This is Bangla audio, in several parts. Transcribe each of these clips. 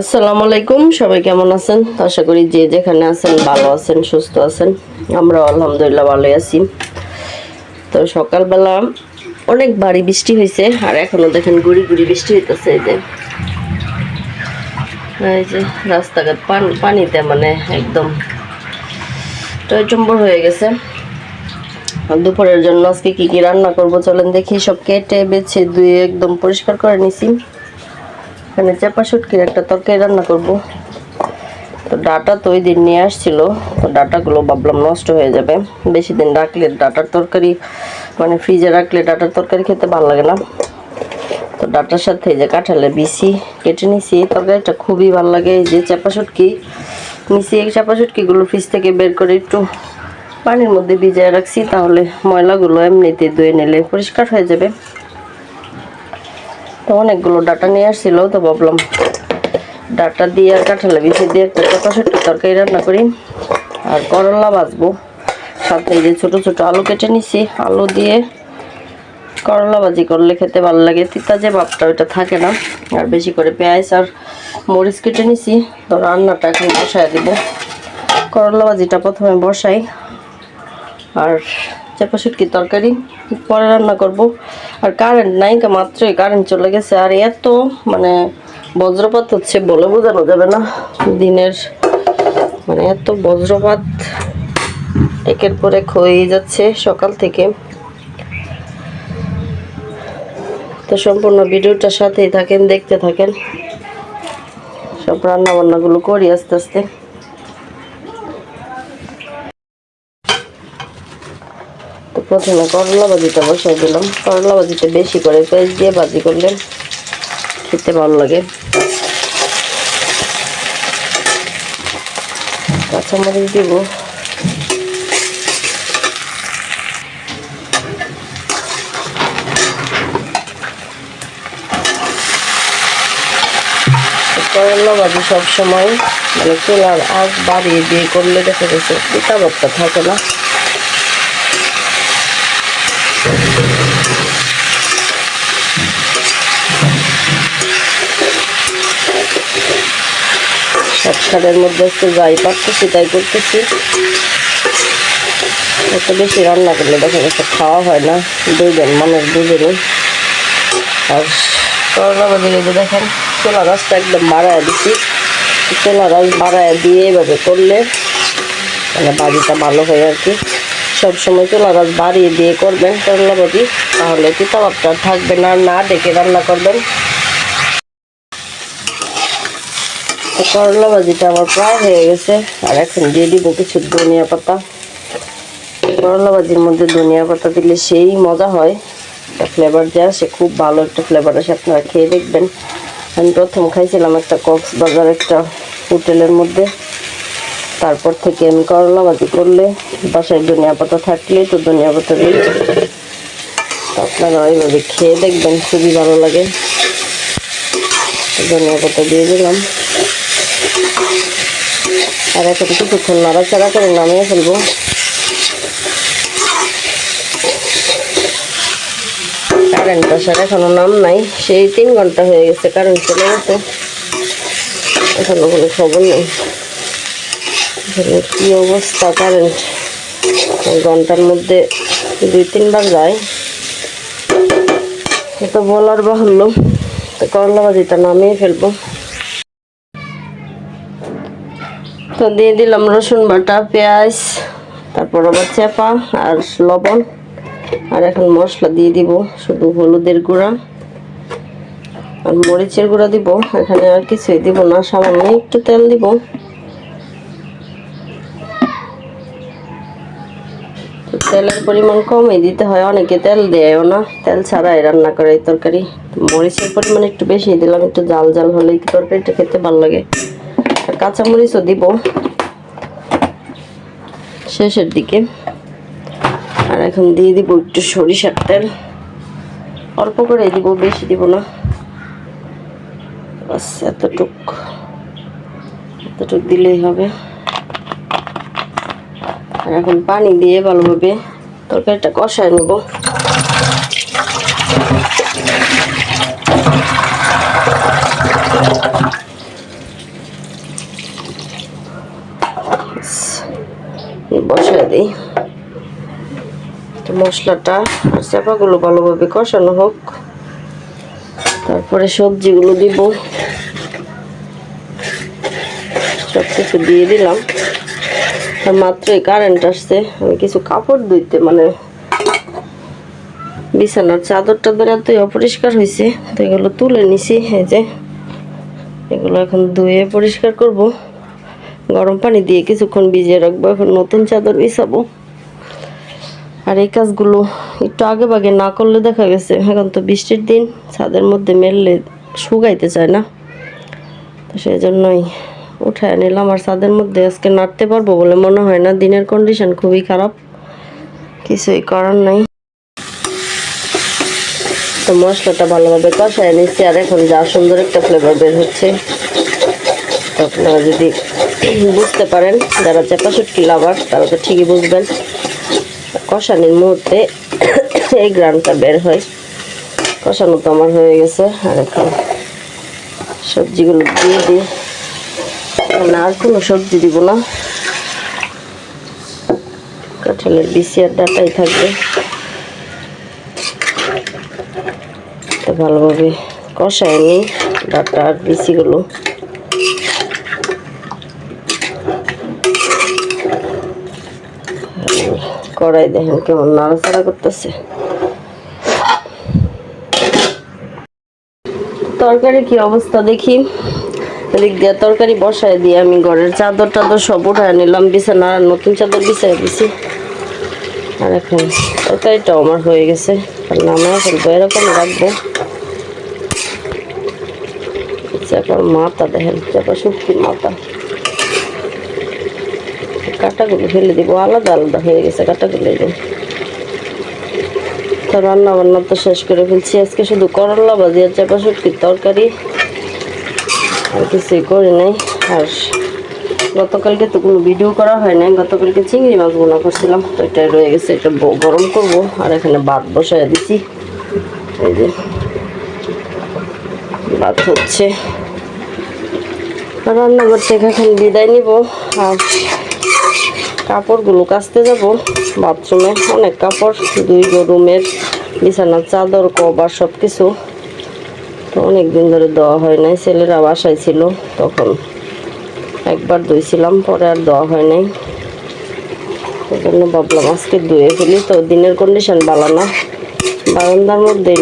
আসসালামু আলাইকুম, সবাই কেমন আছেন? আশা করি যে যেখানে আছেন ভালো আছেন, সুস্থ আছেন। আমরা আলহামদুলিল্লাহ ভালোই আছি। তো সকালবেলা অনেক ভারী বৃষ্টি হয়েছে, আর এখনও দেখেন গুড়ি গুড়ি বৃষ্টি হইতেছে এই যে। এই যে রাস্তাঘাট, পানি পানিতে মানে একদম টয়চম্বর হয়ে গেছে। দুপুরের জন্য আজকে কি কি রান্না করব চলেন দেখি, সব কেটে বেছে ধুয়ে একদম পরিষ্কার করে নিছি। এখানে চাপা শুটকির একটা তরকারি রান্না করব। তো ডাটা তো ওই দিন নিয়ে আসছিল। তো ডাটাগুলো ভাবলাম নষ্ট হয়ে যাবে। বেশি দিন রাখলে ডাটার তরকারি মানে ফ্রিজে রাখলে ডাটার তরকারি খেতে ভালো লাগে না। তো ডাটার সাথে এই যে কাঁঠালের বিসি কেটে নিছি। তরকারিটা খুবই ভালো লাগে। এই যে চাপা শুটকি নিচে এই চাপা শুটকিগুলো ফ্রিজ থেকে বের করে একটু পানির মধ্যে ভিজিয়ে রাখছি। তাহলে ময়লাগুলো এমনিতে ধুয়ে নিলে পরিষ্কার হয়ে যাবে। তো অনেকগুলো ডাটা নিয়ে আসছিল, তো ভাবলাম ডাটা দিয়ে আর কাঁঠালে বিছে দিয়ে একটা শুটকি তরকারি রান্না করি। আর করলা ভাজবো। সাথে যে ছোটো ছোটো আলু কেটে নিছি। আলু দিয়ে করলা ভাজি করলে খেতে ভালো লাগে। তিতা যে ভাবটা, ওইটা থাকে না। আর বেশি করে পেঁয়াজ আর মরিচ কেটে নিছি। তো রান্নাটা এখন বসায় দিব। করলা ভাজিটা প্রথমে বসাই। আর চাপা শুটকি তরকারি? পরে রান্না করব? আর কারেন্ট নাই মাত্রই কারেন্ট চলে গেছে। আর এত মানে বজ্রপাত হচ্ছে বলে বোঝানো যাবে না। দিনের মানে এত বজ্রপাত একের পর এক যাচ্ছে সকাল থেকে। তো সম্পূর্ণ ভিডিওটার সাথেই থাকেন, দেখতে থাকেন। সব রান্না বান্নাগুলো করি আস্তে আস্তে। প্রথমে করলা ভাজিটা বসাই দিলাম। করলা ভাজিতে বেশি করে পেঁয়াজ দিয়ে ভাজি করলে খেতে ভালো লাগে। কাঁচামরিচ দিব। করলা ভাজি সবসময় মানে চুলার আগ বাড়িয়ে দিয়ে করলে দেখা গেছে পিতা থাকে না। সংসারের মধ্যে একটু যাই পারতেছি, তাই করতেছি। এত বেশি রান্না করলে দেখা গেছে খাওয়া হয় না। দুইজন মানুষ দুজনই। আর করলা বাজিয়ে যে দেখেন, চোলা গাছটা একদম বাড়ায় দিচ্ছি চোলা গাছ বাড়ায় দিয়ে এভাবে করলে মানে বাড়িটা ভালো হয় আর কি। সবসময় চোলা গাছ বাড়িয়ে দিয়ে করবেন করলা তাহলে তিতাবারটা থাকবে না না ডেকে রান্না করবেন তো করলা ভাজিটা আমার প্রায় হয়ে গেছে। আর এখন দিয়ে দিব কিছু ধনিয়া পাতা। করলা ভাজির মধ্যে ধনিয়া পাতা দিলে সেই মজা হয়। একটা ফ্লেভার যে সে খুব ভালো একটা ফ্লেভার আসে। আপনারা খেয়ে দেখবেন। আমি প্রথম খাইছিলাম একটা কক্সবাজার একটা হোটেলের মধ্যে। তারপর থেকে আমি করলা ভাজি করলে বাসায় ধনিয়া পাতা থাকলে তো ধনিয়া পাতা দিই। আপনারা ওইভাবে খেয়ে দেখবেন, খুবই ভালো লাগে। ধনিয়া পাতা দিয়ে দিলাম। আর এখন কিছুক্ষণ নাড়াচাড়া করে নামিয়ে ফেলব। কারেন্ট আসার এখনও নাম নাই, সেই তিন ঘণ্টা হয়ে গেছে কারেন্ট চলে গেছে। এখনও কোনো খবর নেই। কি অবস্থা কারেন্ট? ঘণ্টার মধ্যে দুই তিনবার যায়। তো বলার বাহুল্য। তো করলা ভাজিটা নামিয়ে ফেলব। তো দিয়ে দিলাম রসুন বাটা, পেঁয়াজ, তারপর আবার চেপা আর লবণ। আর এখন মশলা দিয়ে দিব শুধু হলুদের গুঁড়া। আর মরিচের গুঁড়া দিব, এখানে আর কিছুই দিব না, সামান্য একটু তেল দিব। তেলের পরিমাণ কমই দিতে হয়, অনেকে তেল দেয়ও না, তেল ছাড়াই রান্না করে তরকারি। মরিচের পরিমাণ একটু বেশি দিলাম, একটু জাল জাল হলে তরকারিটা খেতে ভালো লাগে। কাঁচামরিচও দিব শেষের দিকে। আর এখন দিয়ে দিব একটু সরিষার তেল। অল্প করে দিব, বেশি দিব না। বাস, এতটুক। এতটুক দিলেই হবে। আর এখন পানি দিয়ে ভালোভাবে তরকারিটা কষায় নেব। বসায় দিই। মশলাটা আর চাপাগুলো ভালোভাবে কষানো হোক। তারপরে সবজিগুলো দিব। সব কিছু দিয়ে দিলাম। আর মাত্রই কারেন্ট আসছে। আমি কিছু কাপড় ধুইতে মানে বিছানার চাদর টাদর এতই অপরিষ্কার হয়েছে তো এগুলো তুলে নিছি, এই যে। এগুলো এখন ধুয়ে পরিষ্কার করব। গরম পানি দিয়ে কিছুক্ষণ ভিজিয়ে রাখব, এখন নতুন চাদর বিছাবো। আর এই কাজগুলো একটু আগে ভাগে না করলে দেখা গেছে, এখন তো বৃষ্টির দিন, ছাদের মধ্যে মেললে শুকাইতে চায় না। তো সেই জন্যই উঠায় নিলাম, আর ছাদের মধ্যে আজকে নাড়তে পারব বলে মনে হয় না, দিনের কন্ডিশন খুবই খারাপ। কিছুই করার নাই। তো মশলাটা ভালোভাবে কষায় নিচ্ছি, আর এখন যা সুন্দর একটা ফ্লেভার বের হচ্ছে। আপনারা যদি বুঝতে পারেন, যারা চাপা লাভার, তারা তো ঠিকই বুঝবেন। কষানির মুহূর্তে এই গ্রামটা বের হয়। কষানো তো আমার হয়ে গেছে। আর এখন সবজিগুলো দিয়ে দিই। না আর কোনো সবজি দিব না। কাঁঠালের বিচি আর ডাটাই থাকবে। তো ভালোভাবে কষায় নিই ডাটা আর বিচিগুলো। কড়াই দেখেন কেমন নাড়াচাড়া করতেছে। তরকারি কি অবস্থা দেখি। এদিক দিয়ে তরকারি বসায় দিয়ে আমি ঘরের চাদর টাদর সব উঠায় নিলাম, বিছানা আর নতুন চাদর বিছায় দিছি। আর এখন তরকারিটাও আমার হয়ে গেছে। আর নামে এখন তো এরকম রাখব। চাপার মাথা দেখেন, চাপা শুক্তির মাথা। কাটাগুলো ফেলে দিব, আলাদা আলাদা হয়ে গেছে কাটাগুলো যে। তো রান্না বান্না তো শেষ করে ফেলছি। আজকে শুধু করলা ভাজি আর চাপা শুটকির তরকারি। আর কিছুই করি নাই। আর গতকালকে তো কোনো ভিডিও করা হয় নাই। গতকালকে চিংড়ি মাছ বোনা করছিলাম। তো এটা রয়ে গেছে। এটা গরম করব। আর এখানে ভাত বসায় দিছি। এই যে ভাত হচ্ছে। রান্নাঘর থেকে এখন বিদায় নিব। আর কাপড়গুলো কাচতে যাব। বাথরুমে অনেক কাপড়, দুই রুমের বিছানার চাদর, কভার সব কিছু তো অনেক দিন ধরে দেওয়া হয় নাই, ছেলেরা বাসায় ছিল, তখন একবার ধুইছিলাম, পরে আর দেওয়া হয় নাই। ওই জন্য ভাবলাম আজকে ধুয়ে ফেলি, তো দিনের কন্ডিশন ভালো না। বারান্দার মধ্যে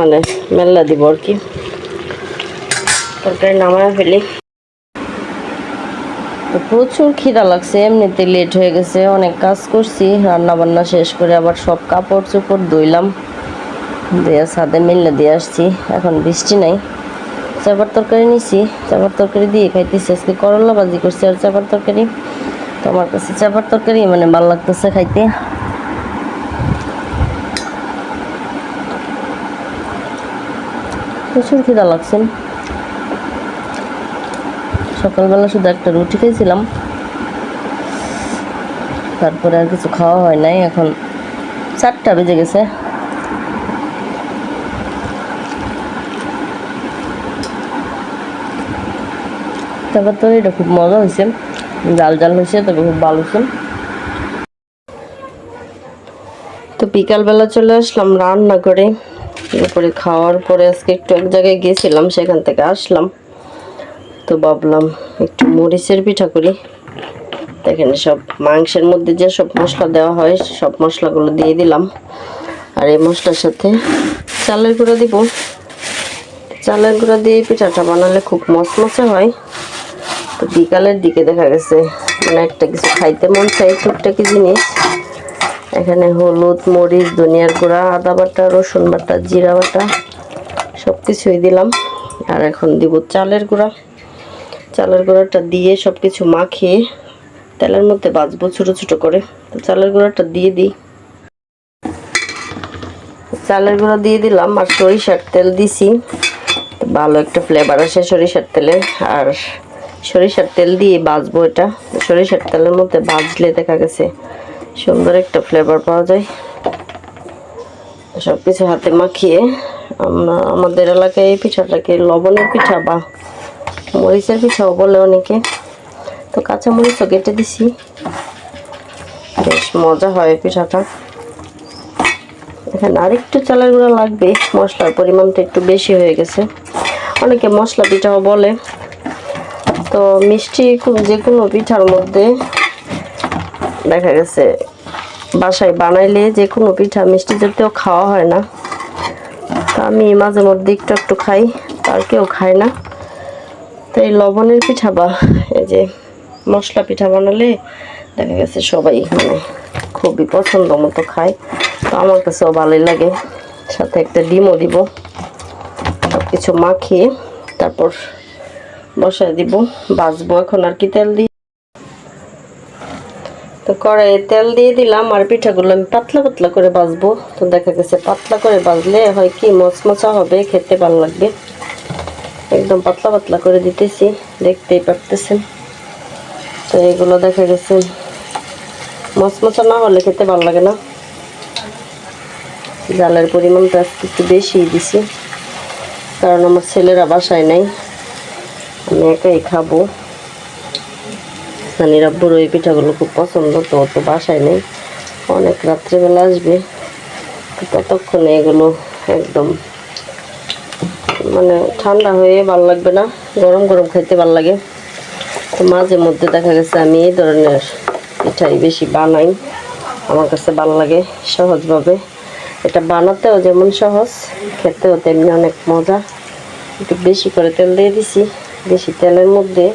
মানে মেলা দিব আর কি। তরকারি নামায় ফেলি। তো প্রচুর খিদা লাগছে, এমনিতে লেট হয়ে গেছে, অনেক কাজ করছি রান্না বান্না শেষ করে আবার সব কাপড় চোপড় ধুইলাম, দিয়ে ছাদে মিললে দিয়ে আসছি, এখন বৃষ্টি নাই, চাপার তরকারি নিছি, চাপার তরকারি দিয়ে খাইতেছি, আজকে করলা বাজি করছি আর চাপার তরকারি, তো আমার কাছে চাপার তরকারি মানে ভালো লাগতেছে খাইতে। প্রচুর খিদা লাগছে। সকালবেলা শুধু একটা রুটি খেয়েছিলাম। তারপরে আর কিছু খাওয়া হয় নাই, এখন চারটা বেজে গেছে। তারপর তো এটা খুব মজা হয়েছে। জাল জাল হয়েছে, তবে খুব ভালো হয়েছে। তো বিকালবেলা চলে আসলাম রান্না করে এরপরে খাওয়ার পরে আজকে একটু এক জায়গায় গেছিলাম, সেখান থেকে আসলাম। তো ভাবলাম একটু মরিচের পিঠা করি। দেখেন সব মাংসের মধ্যে যে সব মশলা দেওয়া হয়, সব মশলাগুলো দিয়ে দিলাম। আর এই মশলার সাথে চালের গুঁড়ো দিব। চালের গুঁড়ো দিয়ে পিঠাটা বানালে খুব মচমচে হয়। তো বিকালের দিকে দেখা গেছে মানে একটা কিছু খাইতে মন চাই টুকটাকি জিনিস। এখানে হলুদ, মরিচ, ধনিয়ার গুঁড়া, আদা বাটা, রসুন বাটা, জিরা বাটা সব কিছুই দিলাম। আর এখন দিব চালের গুঁড়া। চালের গুঁড়াটা দিয়ে সব কিছু মাখিয়ে তেলের মধ্যে বাজবো ছোটো ছোটো করে। তো চালের গুঁড়াটা দিয়ে দিই। চালের গুঁড়া দিয়ে দিলাম আর সরিষার তেল দিছি। ভালো একটা ফ্লেভার আসে সরিষার তেলে। আর সরিষার তেল দিয়ে বাজবো এটা। সরিষার তেলের মধ্যে ভাজলে দেখা গেছে সুন্দর একটা ফ্লেভার পাওয়া যায়। সব কিছু হাতে মাখিয়ে আমরা আমাদের এলাকায় এই পিঠাটাকে লবণের পিঠা বা মরিচের পিঠাও বলে অনেকে। তো কাঁচা মরিচও কেটে দিছি। বেশ মজা হয় পিঠাটা। এখানে আরেকটু চালের গুঁড়া লাগবে, মশলার পরিমাণটা একটু বেশি হয়ে গেছে। অনেকে মশলা পিঠাও বলে। তো মিষ্টি যে কোনো পিঠার মধ্যে দেখা গেছে, বাসায় বানাইলে যে কোনো পিঠা মিষ্টি জাতীয় খাওয়া হয় না। তো আমি মাঝে মধ্যে একটু একটু খাই আর কেউ খায় না। তো এই লবণের পিঠা বা এই যে মশলা পিঠা বানালে দেখা গেছে সবাই মানে খুবই পছন্দ মতো খায়। তো আমার কাছেও ভালোই লাগে। সাথে একটা ডিমও দিব। সব কিছু মাখিয়ে তারপর বসায় দিব। বাজবো এখন আর কি তেল দিই তো কড়াইয়ে তেল দিয়ে দিলাম আর পিঠাগুলো আমি পাতলা পাতলা করে ভাজবো তো দেখা গেছে পাতলা করে ভাজলে হয় কি মচমচা হবে, খেতে ভালো লাগবে। একদম পাতলা পাতলা করে দিতেছি, দেখতেই পারতেছেন। তো এগুলো দেখা গেছে, মচমচা না হলে খেতে ভালো লাগে না। জালের পরিমাণটা একটু বেশি দিছি, কারণ আমার ছেলেরা বাসায় নাই। আমি একাই খাব। সানির আব্বুর ওই পিঠাগুলো খুব পছন্দ, তো অত বাসায় নেই। অনেক রাত্রেবেলা আসবে ততক্ষণে এগুলো একদম মানে ঠান্ডা হয়ে ভালো লাগবে না, গরম গরম খাইতে ভালো লাগে। তো মাঝে মধ্যে দেখা গেছে আমি এই ধরনের পিঠাই বেশি বানাই, আমার কাছে ভালো লাগে সহজভাবে। এটা বানাতেও যেমন সহজ, খেতেও তেমনি অনেক মজা। একটু বেশি করে তেল দিয়ে দিছি, বেশি তেলের মধ্যে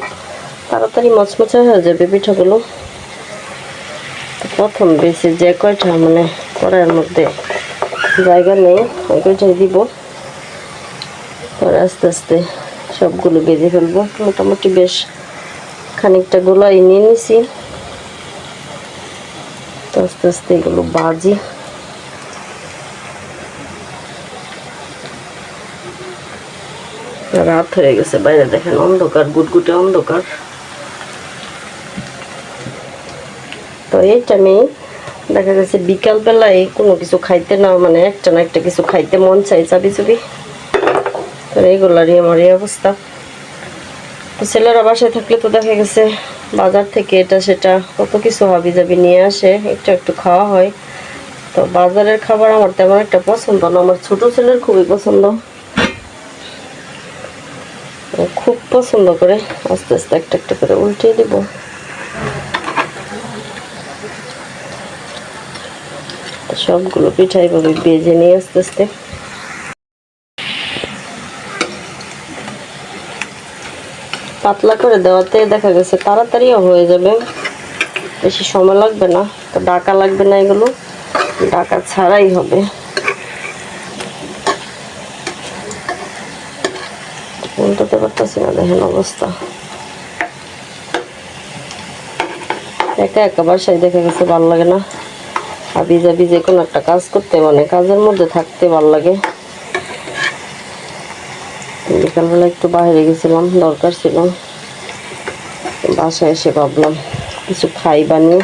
তাড়াতাড়ি মচমচে হয়ে যাবে পিঠাগুলো। প্রথম বেশি যে কয়টা মানে কড়াইয়ের মধ্যে জায়গা নেই, ওই কয়টাই দিব। পরে আস্তে আস্তে সবগুলো বেজে ফেলব। মোটামুটি বেশ খানিকটা গোলাই নিয়ে নিছি। তো আস্তে আস্তে এগুলো বাজি। রাত হয়ে গেছে, বাইরে দেখেন অন্ধকার, গুটগুটে অন্ধকার। তো এইটা আমি দেখা গেছে বিকালবেলায় কোনো কিছু খাইতে না মানে একটা না একটা কিছু খাইতে মন চাই চাবি চুবি তো এইগুলারই আমার এই অবস্থা। তো ছেলেরা বাসায় থাকলে তো দেখা গেছে বাজার থেকে এটা সেটা কত কিছু হাবি জাবি নিয়ে আসে, একটু একটু খাওয়া হয়। তো বাজারের খাবার আমার তেমন একটা পছন্দ না, আমার ছোট ছেলের খুবই পছন্দ। খুব পছন্দ করে, আস্তে আস্তে একটা একটা করে উল্টিয়ে দিব। সবগুলো পিঠা এইভাবে বেজে নিয়ে আস্তে আস্তে। পাতলা করে দেওয়াতে দেখা গেছে তাড়াতাড়িও হয়ে যাবে। বেশি সময় লাগবে না, তো ডাকা লাগবে না এগুলো। ডাকা ছাড়াই হবে। উল্টাতে পারতেছি না, দেখেন অবস্থা। একা একা বাসায় দেখা গেছে, ভালো লাগে না। আবি যাবি যে কোনো একটা কাজ করতে মানে কাজের মধ্যে থাকতে ভালো লাগে। বিকালবেলা একটু বাইরে গেছিলাম, দরকার ছিল। বাসায় এসে ভাবলাম কিছু খাই বানিয়ে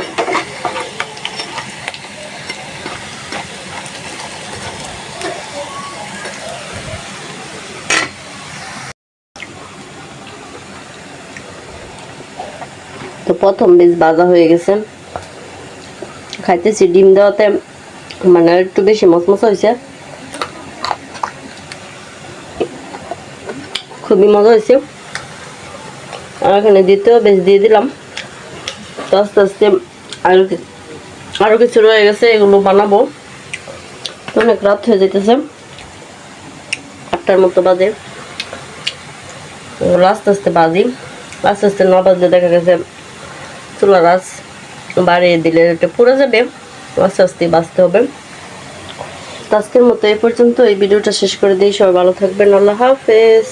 তো প্রথম বীজ ভাজা হয়ে গেছে। খাইতেছি, ডিম দেওয়াতে মানে একটু বেশি মচমচা হয়েছে। খুবই মজা হয়েছে। আর এখানে দ্বিতীয় বেশ দিয়ে দিলাম। তো আস্তে আস্তে আরও আরও কিছু রয়ে গেছে, এগুলো বানাবো। অনেক রাত হয়ে যেতেছে আটটার মতো বাজে। এগুলো আস্তে আস্তে বাজি। আস্তে আস্তে না বাজলে দেখা গেছে চুলা গাছ বাড়িয়ে দিলে এটা পুড়ে যাবে। আস্তে আস্তে বাঁচতে হবে। আজকের মতো এই পর্যন্ত। এই ভিডিওটা শেষ করে দিই। সবাই ভালো থাকবেন। আল্লাহ হাফেজ।